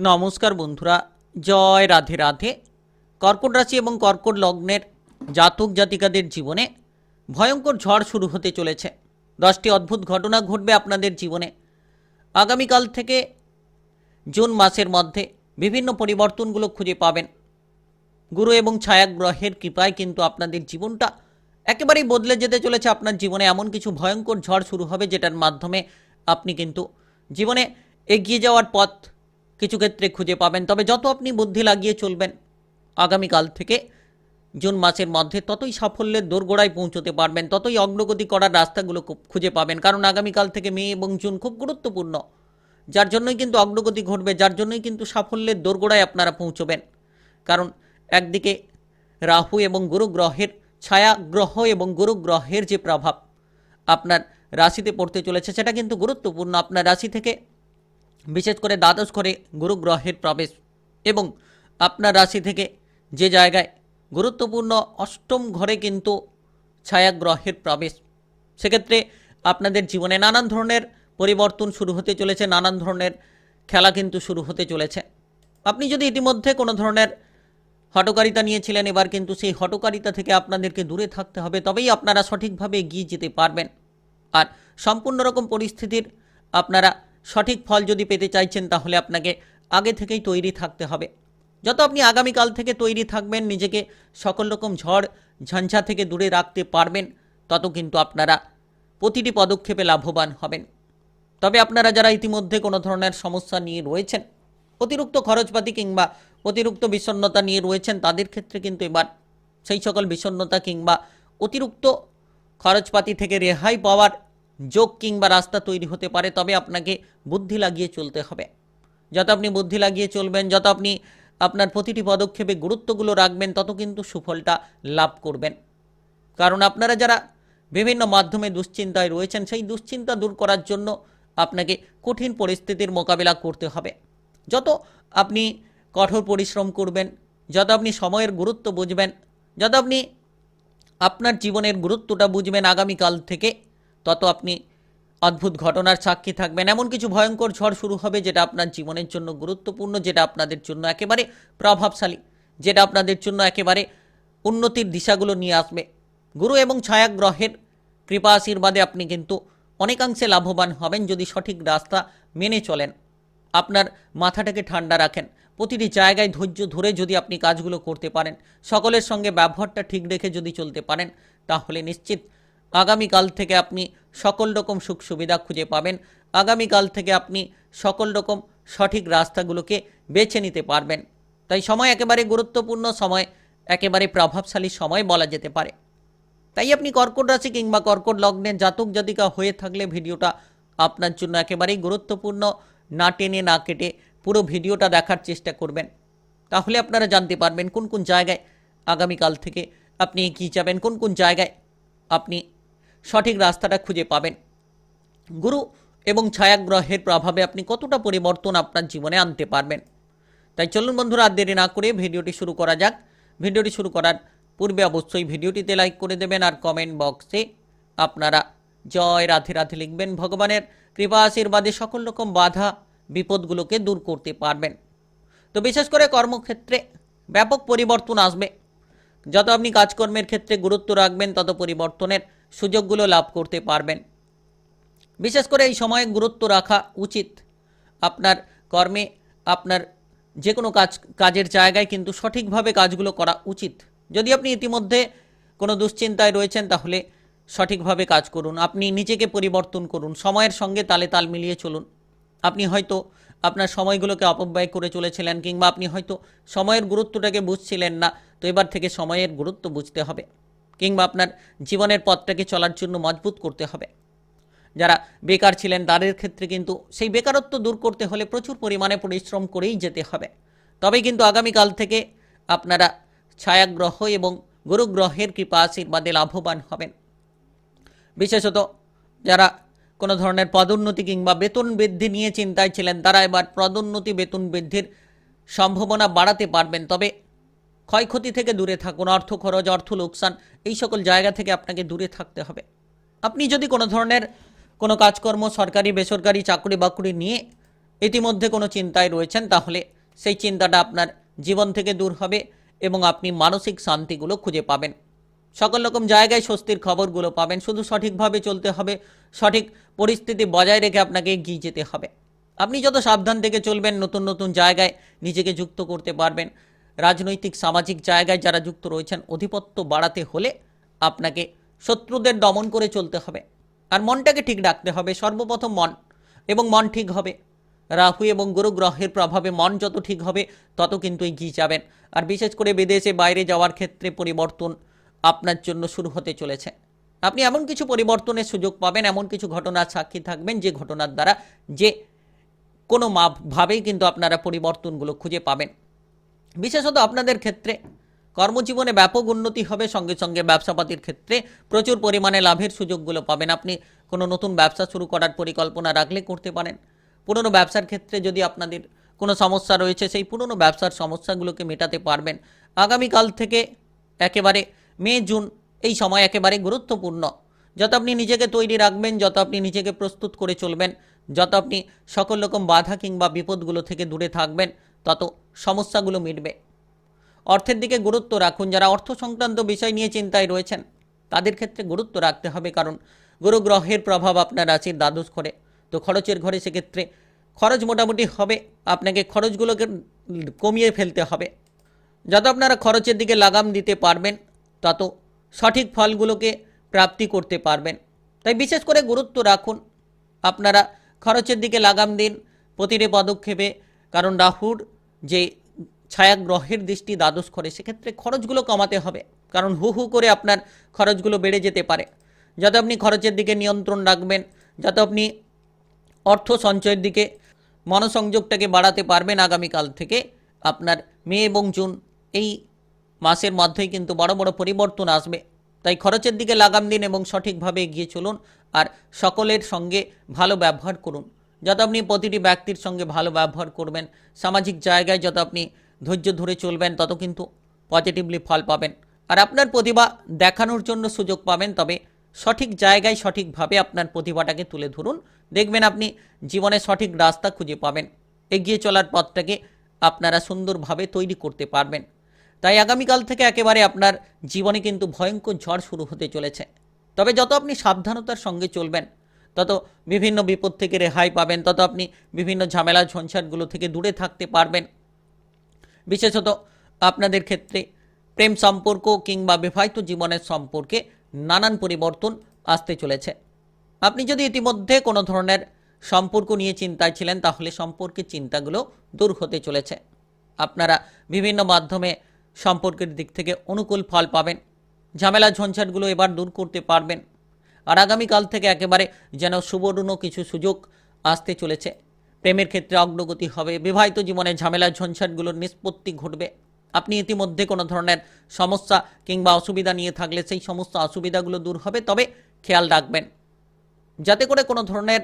নমস্কার বন্ধুরা, জয় রাধে রাধে। কর্কট রাশি এবং কর্কট লগ্নের জাতক জাতিকাদের জীবনে ভয়ঙ্কর ঝড় শুরু হতে চলেছে। দশটি অদ্ভুত ঘটনা ঘটবে আপনাদের জীবনে। আগামীকাল থেকে জুন মাসের মধ্যে বিভিন্ন পরিবর্তনগুলো খুঁজে পাবেন। গুরু এবং ছায়াগ্রহের কৃপায় কিন্তু আপনাদের জীবনটা একেবারেই বদলে যেতে চলেছে। আপনার জীবনে এমন কিছু ভয়ঙ্কর ঝড় শুরু হবে যেটার মাধ্যমে আপনি কিন্তু জীবনে এগিয়ে যাওয়ার পথ কিছু ক্ষেত্রে খুঁজে পাবেন। তবে যত আপনি বুদ্ধি লাগিয়ে চলবেন, আগামীকাল থেকে জুন মাসের মধ্যে ততই সাফল্যের দোরগোড়ায় পৌঁছতে পারবেন, ততই অগ্রগতি করার রাস্তাগুলো খুঁজে পাবেন। কারণ আগামীকাল থেকে মে এবং জুন খুব গুরুত্বপূর্ণ, যার জন্যই কিন্তু অগ্রগতি ঘটবে, যার জন্যই কিন্তু সাফল্যের দোরগোড়ায় আপনারা পৌঁছবেন। কারণ একদিকে রাহু এবং গুরু গ্রহের ছায়া গ্রহ এবং গুরু গ্রহের যে প্রভাব আপনার রাশিতে পড়তে চলেছে, সেটা কিন্তু গুরুত্বপূর্ণ। আপনার রাশি থেকে বিশেষ করে দ্বাদশ ঘরে গুরু গ্রহের প্রবেশ এবং আপনার রাশি থেকে যে জায়গায় গুরুত্বপূর্ণ অষ্টম ঘরে কিন্তু ছায়া গ্রহের প্রবেশ। সেক্ষেত্রে আপনাদের জীবনে নানান ধরনের পরিবর্তন শুরু হতে চলেছে, নানান ধরনের খেলা কিন্তু শুরু হতে চলেছে। আপনি যদি ইতিমধ্যে কোনো ধরনের হটকারিতা নিয়েছিলেন, এবার কিন্তু সেই হটকারিতা থেকে আপনাদেরকে দূরে থাকতে হবে, তবেই আপনারা সঠিকভাবে এগিয়ে যেতে পারবেন। আর সম্পূর্ণ রকম পরিস্থিতির আপনারা সঠিক ফল যদি পেতে চাইছেন, তাহলে আপনাকে আগে থেকেই তৈরি থাকতে হবে। যত আপনি আগামীকাল থেকে তৈরি থাকবেন, নিজেকে সকল রকম ঝড় ঝঞ্ঝা থেকে দূরে রাখতে পারবেন, তত কিন্তু আপনারা প্রতিটি পদক্ষেপে লাভবান হবেন। তবে আপনারা যারা ইতিমধ্যে কোনো ধরনের সমস্যা নিয়ে রয়েছেন, অতিরিক্ত খরচপাতি কিংবা অতিরিক্ত বিষণ্ণতা নিয়ে রয়েছেন, তাদের ক্ষেত্রে কিন্তু এবার সেই সকল বিষণ্ণতা কিংবা অতিরিক্ত খরচপাতি থেকে রেহাই পাওয়ার যোগ কিংবা রাস্তা তৈরি হতে পারে, তবে আপনাকে বুদ্ধি লাগিয়ে চলতে হবে। যত আপনি বুদ্ধি লাগিয়ে চলবেন, যত আপনি আপনার প্রতিটি পদক্ষেপে গুরুত্বগুলো রাখবেন, তত কিন্তু সুফলটা লাভ করবেন। কারণ আপনারা যারা বিভিন্ন মাধ্যমে দুশ্চিন্তায় রয়েছেন, সেই দুশ্চিন্তা দূর করার জন্য আপনাকে কঠিন পরিস্থিতির মোকাবিলা করতে হবে। যত আপনি কঠোর পরিশ্রম করবেন, যত আপনি সময়ের গুরুত্ব বুঝবেন, যত আপনি আপনার জীবনের গুরুত্বটা বুঝবেন আগামীকাল থেকে তত আপনি অদ্ভুত ঘটনার সাক্ষী থাকবেন। এমন কিছু ভয়ঙ্কর ঝড় শুরু হবে যেটা আপনার জীবনের জন্য গুরুত্বপূর্ণ, যেটা আপনাদের জন্য একেবারে প্রভাবশালী, যেটা আপনাদের জন্য একেবারে উন্নতির দিশাগুলো নিয়ে আসবে। গুরু এবং ছায়াগ্রহের কৃপা আশীর্বাদে আপনি কিন্তু অনেকাংশে লাভবান হবেন যদি সঠিক রাস্তা মেনে চলেন। আপনার মাথাটাকে ঠান্ডা রাখেন। প্রতিটি জায়গায় ধৈর্য ধরে যদি আপনি কাজগুলো করতে পারেন, সকলের সঙ্গে ব্যবহারটা ঠিক রেখে যদি চলতে পারেন, তাহলে নিশ্চিত আগামীকাল থেকে আপনি সকল রকম সুখ সুবিধা খুঁজে পাবেন। আগামীকাল থেকে আপনি সকল রকম সঠিক রাস্তাগুলোকে বেছে নিতে পারবেন। তাই সময় একেবারে গুরুত্বপূর্ণ, সময় একেবারে প্রভাবশালী সময় বলা যেতে পারে। তাই আপনি কর্কট রাশি কিংবা কর্কট লগ্নের জাতক জাতিকা হয়ে থাকলে ভিডিওটা আপনার জন্য একেবারেই গুরুত্বপূর্ণ। না টেনে, না কেটে পুরো ভিডিওটা দেখার চেষ্টা করবেন। তাহলে আপনারা জানতে পারবেন কোন কোন জায়গায় আগামীকাল থেকে আপনি এগিয়ে যাবেন, কোন কোন জায়গায় আপনি সঠিক রাস্তাটা খুঁজে পাবেন। গুরু এবং ছায়াগ্রহের প্রভাবে আপনি কতটা পরিবর্তন আপনার জীবনে আনতে পারবেন। তাই চলুন বন্ধুরা, আর দেরি না করে ভিডিওটি শুরু করা যাক। ভিডিওটি শুরু করার পূর্বে অবশ্যই ভিডিওটিতে লাইক করে দেবেন আর কমেন্ট বক্সে আপনারা জয় রাধে রাধে লিখবেন। ভগবানের কৃপা আশীর্বাদে সকল রকম বাধা, বিপদগুলোকে দূর করতে পারবেন। তো বিশেষ করে কর্মক্ষেত্রে ব্যাপক পরিবর্তন আসবে। যত আপনি কাজকর্মের ক্ষেত্রে গুরুত্ব রাখবেন, তত পরিবর্তনের সুযোগগুলো লাভ করতে পারবেন। বিশেষ করে এই সময়ে গুরুত্ব রাখা উচিত। আপনার কর্মে, আপনার যে কোনো কাজ, কাজের জায়গায় কিন্তু সঠিকভাবে কাজগুলো করা উচিত। যদি আপনি ইতিমধ্যে কোনো দুশ্চিন্তায় রয়েছেন, তাহলে সঠিকভাবে কাজ করুন। আপনি নিজেকে পরিবর্তন করুন। সময়ের সঙ্গে তালে তাল মিলিয়ে চলুন। আপনি হয়তো আপনার সময়গুলোকে অপব্যয় করে চলেছিলেন, কিংবা আপনি হয়তো সময়ের গুরুত্বটাকে বুঝছিলেন না, তো এবার থেকে সময়ের গুরুত্ব বুঝতে হবে। কিংবা আপনার জীবনের পথটাকে চলার জন্য মজবুত করতে হবে। যারা বেকার ছিলেন তাদের ক্ষেত্রে কিন্তু সেই বেকারত্ব দূর করতে হলে প্রচুর পরিমাণে পরিশ্রম করেই যেতে হবে। তবে কিন্তু আগামীকাল থেকে আপনারা ছায়াগ্রহ এবং গুরুগ্রহের কৃপা আশীর্বাদে লাভবান হবেন। বিশেষত যারা কোনো ধরনের পদোন্নতি কিংবা বেতন বৃদ্ধি নিয়ে চিন্তায় ছিলেন, তারা এবার পদোন্নতি বেতন বৃদ্ধির সম্ভাবনা বাড়াতে পারবেন। তবে ক্ষয়ক্ষতি থেকে দূরে থাকুন, অর্থ খরচ, অর্থ লোকসান, এই সকল জায়গা থেকে আপনাকে দূরে থাকতে হবে। আপনি যদি কোনো ধরনের কোনো কাজকর্ম সরকারি, বেসরকারি চাকরি বাকরি নিয়ে ইতিমধ্যে কোনো চিন্তায় রয়েছেন, তাহলে সেই চিন্তাটা আপনার জীবন থেকে দূর হবে এবং আপনি মানসিক শান্তিগুলো খুঁজে পাবেন। সকল রকম জায়গায় স্বস্তির খবরগুলো পাবেন, শুধু সঠিকভাবে চলতে হবে, সঠিক পরিস্থিতি বজায় রেখে আপনাকে এগিয়ে যেতে হবে। আপনি যত সাবধান থেকে চলবেন, নতুন নতুন জায়গায় নিজেকে যুক্ত করতে পারবেন। রাজনৈতিক, সামাজিক জায়গায় যারা যুক্ত রয়েছেন, অধিপত্য বাড়াতে হলে আপনাকে শত্রুদের দমন করে চলতে হবে। আর মনটাকে ঠিক রাখতে হবে, সর্বপ্রথম মন এবং মন ঠিক হবে। রাহু এবং গুরু গ্রহের প্রভাবে মন যত ঠিক হবে, তত কিন্তু এগিয়ে যাবেন। আর বিশেষ করে বিদেশে বাইরে যাওয়ার ক্ষেত্রে পরিবর্তন আপনার জন্য শুরু হতে চলেছে। আপনি এমন কিছু পরিবর্তনের সুযোগ পাবেন, এমন কিছু ঘটনার সাক্ষী থাকবেন, যে ঘটনার দ্বারা যে কোনো ভাবেই কিন্তু আপনারা পরিবর্তনগুলো খুঁজে পাবেন। বিশেষত আপনাদের ক্ষেত্রে। কর্মজীবনে ব্যাপক উন্নতি হবে, সঙ্গে সঙ্গে ব্যবসাপাতির ক্ষেত্রে প্রচুর পরিমাণে লাভের সুযোগগুলো পাবেন। আপনি কোনো নতুন ব্যবসা শুরু করার পরিকল্পনা রাখলে করতে পারেন। পুরনো ব্যবসার ক্ষেত্রে যদি আপনাদের কোনো সমস্যা রয়েছে, সেই পুরনো ব্যবসার সমস্যাগুলোকে মেটাতে পারবেন। আগামীকাল থেকে একেবারে মে, জুন, এই সময় একেবারে গুরুত্বপূর্ণ। যত আপনি নিজেকে তৈরি রাখবেন, যত আপনি নিজেকে প্রস্তুত করে চলবেন, যত আপনি সকল রকম বাধা কিংবা বিপদগুলো থেকে দূরে থাকবেন তত সমস্যাগুলো মিটবে। অর্থের দিকে গুরুত্ব রাখুন। যারা অর্থ সংক্রান্ত বিষয় নিয়ে চিন্তায় রয়েছেন, তাদের ক্ষেত্রে গুরুত্ব রাখতে হবে, কারণ গুরু গ্রহের প্রভাব আপনার রাশির দ্বাদশ করে তো খরচের ঘরে সেক্ষেত্রে খরচ মোটামুটি হবে। আপনাকে খরচগুলোকে কমিয়ে ফেলতে হবে। যত আপনারা খরচের দিকে লাগাম দিতে পারবেন, তত সঠিক ফলগুলোকে প্রাপ্তি করতে পারবেন। তাই বিশেষ করে গুরুত্ব রাখুন। আপনারা খরচের দিকে লাগাম দিন, প্রতিটি পদক্ষেপে কারণ রাহুর যে ছায়াগ্রহের দৃষ্টি দ্বাদশ করে সেক্ষেত্রে খরচগুলো কমাতে হবে। কারণ হু হু করে আপনার খরচগুলো বেড়ে যেতে পারে। যাতে আপনি খরচের দিকে নিয়ন্ত্রণ রাখবেন, যাতে আপনি অর্থ সঞ্চয়ের দিকে মনোসংযোগটাকে বাড়াতে পারবেন আগামীকাল থেকে আপনার মে এবং জুন। এই মাসের মধ্যেই কিন্তু বড় বড় পরিবর্তন আসবে। তাই খরচের দিকে লাগাম দিন এবং সঠিকভাবে এগিয়ে চলুন আর সকলের সঙ্গে ভালো ব্যবহার করুন। যত আপনি প্রতিটি ব্যক্তির সঙ্গে ভালো ব্যবহার করবেন, সামাজিক জায়গায় যত আপনি ধৈর্য ধরে চলবেন, তত কিন্তু পজিটিভলি ফল পাবেন। আর আপনার প্রতিভা দেখানোর জন্য সুযোগ পাবেন, তবে সঠিক জায়গায় সঠিকভাবে আপনার প্রতিভাটাকে তুলে ধরুন। দেখবেন আপনি জীবনে সঠিক রাস্তা খুঁজে পাবেন। এগিয়ে চলার পথটাকে আপনারা সুন্দরভাবে তৈরি করতে পারবেন। তাই আগামীকাল থেকে একেবারে আপনার জীবনে কিন্তু ভয়ঙ্কর ঝড় শুরু হতে চলেছে। তবে যত আপনি সাবধানতার সঙ্গে চলবেন তত বিভিন্ন বিপদ থেকে রেহাই পাবেন, তত আপনি বিভিন্ন ঝামেলা ঝঞ্ঝাটগুলো থেকে দূরে থাকতে পারবেন। বিশেষত আপনাদের ক্ষেত্রে প্রেম সম্পর্ক কিংবা বিবাহিত জীবনের সম্পর্কে নানান পরিবর্তন আসতে চলেছে। আপনি যদি ইতিমধ্যে কোনো ধরনের সম্পর্ক নিয়ে চিন্তায় ছিলেন, তাহলে সম্পর্কের চিন্তাগুলো দূর হতে চলেছে। আপনারা বিভিন্ন মাধ্যমে সম্পর্কের দিক থেকে অনুকূল ফল পাবেন। ঝামেলা ঝঞ্ঝাটগুলো এবার দূর করতে পারবেন। আর আগামীকাল থেকে একেবারে যেন সুবর্ণ কিছু সুযোগ আসতে চলেছে। প্রেমের ক্ষেত্রে অগ্রগতি হবে, বিবাহিত জীবনে ঝামেলা, ঝঞ্ঝাটগুলোর নিষ্পত্তি ঘটবে। আপনি ইতিমধ্যে কোনো ধরনের সমস্যা কিংবা অসুবিধা নিয়ে থাকলে সেই সমস্ত অসুবিধাগুলো দূর হবে, তবে খেয়াল রাখবেন, যাতে করে কোনো ধরনের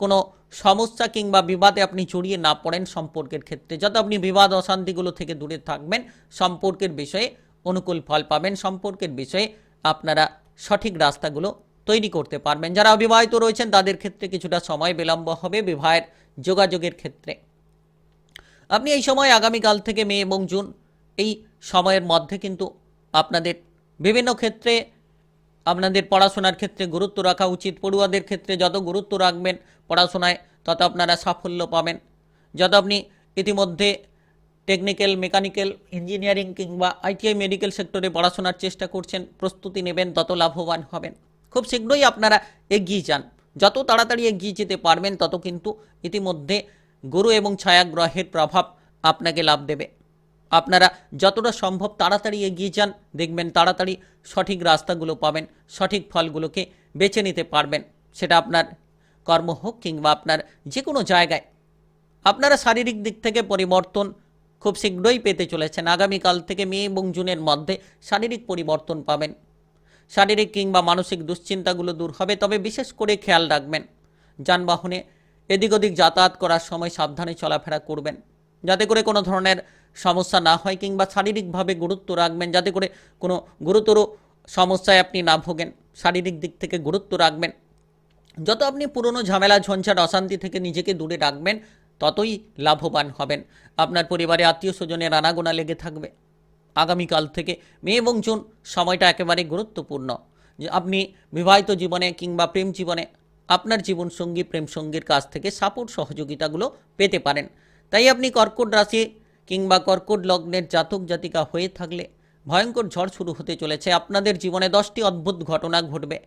কোনো সমস্যা কিংবা বিবাদে আপনি জড়িয়ে না পড়েন সম্পর্কের ক্ষেত্রে। যাতে আপনি বিবাদ অশান্তিগুলো থেকে দূরে থাকবেন, সম্পর্কের বিষয়ে অনুকূল ফল পাবেন, সম্পর্কের বিষয়ে আপনারা সঠিক রাস্তাগুলো তৈরি করতে পারবেন। যারা অবিবাহিত রয়েছেন, তাদের ক্ষেত্রে কিছুটা সময় বিলম্ব হবে বিবাহের যোগাযোগের ক্ষেত্রে। আপনি এই সময় আগামীকাল থেকে মে এবং জুন এই সময়ের মধ্যে কিন্তু আপনাদের বিভিন্ন ক্ষেত্রে আপনাদের পড়াশোনার ক্ষেত্রে গুরুত্ব রাখা উচিত। পড়ুয়াদের ক্ষেত্রে যত গুরুত্ব রাখবেন পড়াশোনায়, তত আপনারা সাফল্য পাবেন। যত আপনি ইতিমধ্যে টেকনিক্যাল মেকানিক্যাল ইঞ্জিনিয়ারিং কিংবা আইটিআই মেডিকেল সেক্টরে পড়াশোনার চেষ্টা করছেন, প্রস্তুতি নেবেন, তত লাভবান হবেন। খুব শীঘ্রই আপনারা এগিয়ে যান। যত তাড়াতাড়ি এগিয়ে যেতে পারবেন, তত কিন্তু ইতিমধ্যে গুরু এবং ছায়াগ্রহের প্রভাব আপনাকে লাভ দেবে। আপনারা যতটা সম্ভব তাড়াতাড়ি এগিয়ে যান, দেখবেন তাড়াতাড়ি সঠিক রাস্তাগুলো পাবেন, সঠিক ফলগুলোকে বেছে নিতে পারবেন। সেটা আপনার কর্ম হোক কিংবা আপনার যে কোনো জায়গায়। আপনারা শারীরিক দিক থেকে পরিবর্তন খুব শীঘ্রই পেতে চলেছেন। আগামীকাল থেকে মে এবং জুনের মধ্যে শারীরিক পরিবর্তন পাবেন। শারীরিক কিংবা মানসিক দুশ্চিন্তাগুলো দূর হবে, তবে বিশেষ করে খেয়াল রাখবেন। যানবাহনে এদিক ওদিক যাতায়াত করার সময় সাবধানে চলাফেরা করবেন। যাতে করে কোনো ধরনের সমস্যা না হয় কিংবা শারীরিকভাবে গুরুত্ব রাখবেন, যাতে করে কোনো গুরুতর সমস্যায় আপনি না ভোগেন। শারীরিক দিক থেকে গুরুত্ব রাখবেন। যত আপনি পুরনো ঝামেলা, ঝঞ্ঝাট, অশান্তি থেকে নিজেকে দূরে রাখবেন, ততই লাভবান হবেন। আপনার পরিবারে আত্মীয় স্বজনের আনাগোনা লেগে থাকবে। আগামীকাল থেকে মে এবং জুন সময়টা একেবারে গুরুত্বপূর্ণ। যে আপনি বিবাহিত জীবনে কিংবা প্রেম জীবনে আপনার জীবনসঙ্গী, প্রেম সঙ্গীর কাছ থেকে সাপোর্ট সহযোগিতাগুলো পেতে পারেন। তাই আপনি কর্কট রাশি কিংবা কর্কট লগ্নের জাতক, জাতিকা হয়ে থাকলে ভয়ঙ্কর ঝড় শুরু হতে চলেছে। আপনাদের জীবনে দশটি অদ্ভুত ঘটনা ঘটবে।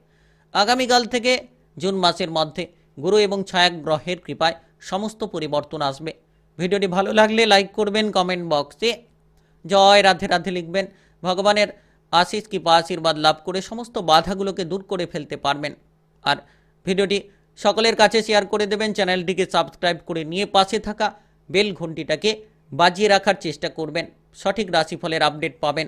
আগামীকাল থেকে জুন মাসের মধ্যে গুরু এবং ছায়াক গ্রহের কৃপায় সমস্ত পরিবর্তন আসবে। ভিডিওটি ভালো লাগলে লাইক করবেন কমেন্ট বক্সে জয় রাধে রাধে লিখবেন। ভগবানের আশিস কৃপা, আশীর্বাদ লাভ করে সমস্ত বাধাগুলোকে দূর করে ফেলতে পারবেন। আর ভিডিওটি সকলের কাছে শেয়ার করে দেবেন, চ্যানেলটিকে সাবস্ক্রাইব করে নিয়ে পাশে থাকা বেল ঘন্টিটাকে বাজিয়ে রাখার চেষ্টা করবেন। সঠিক রাশিফলের আপডেট পাবেন।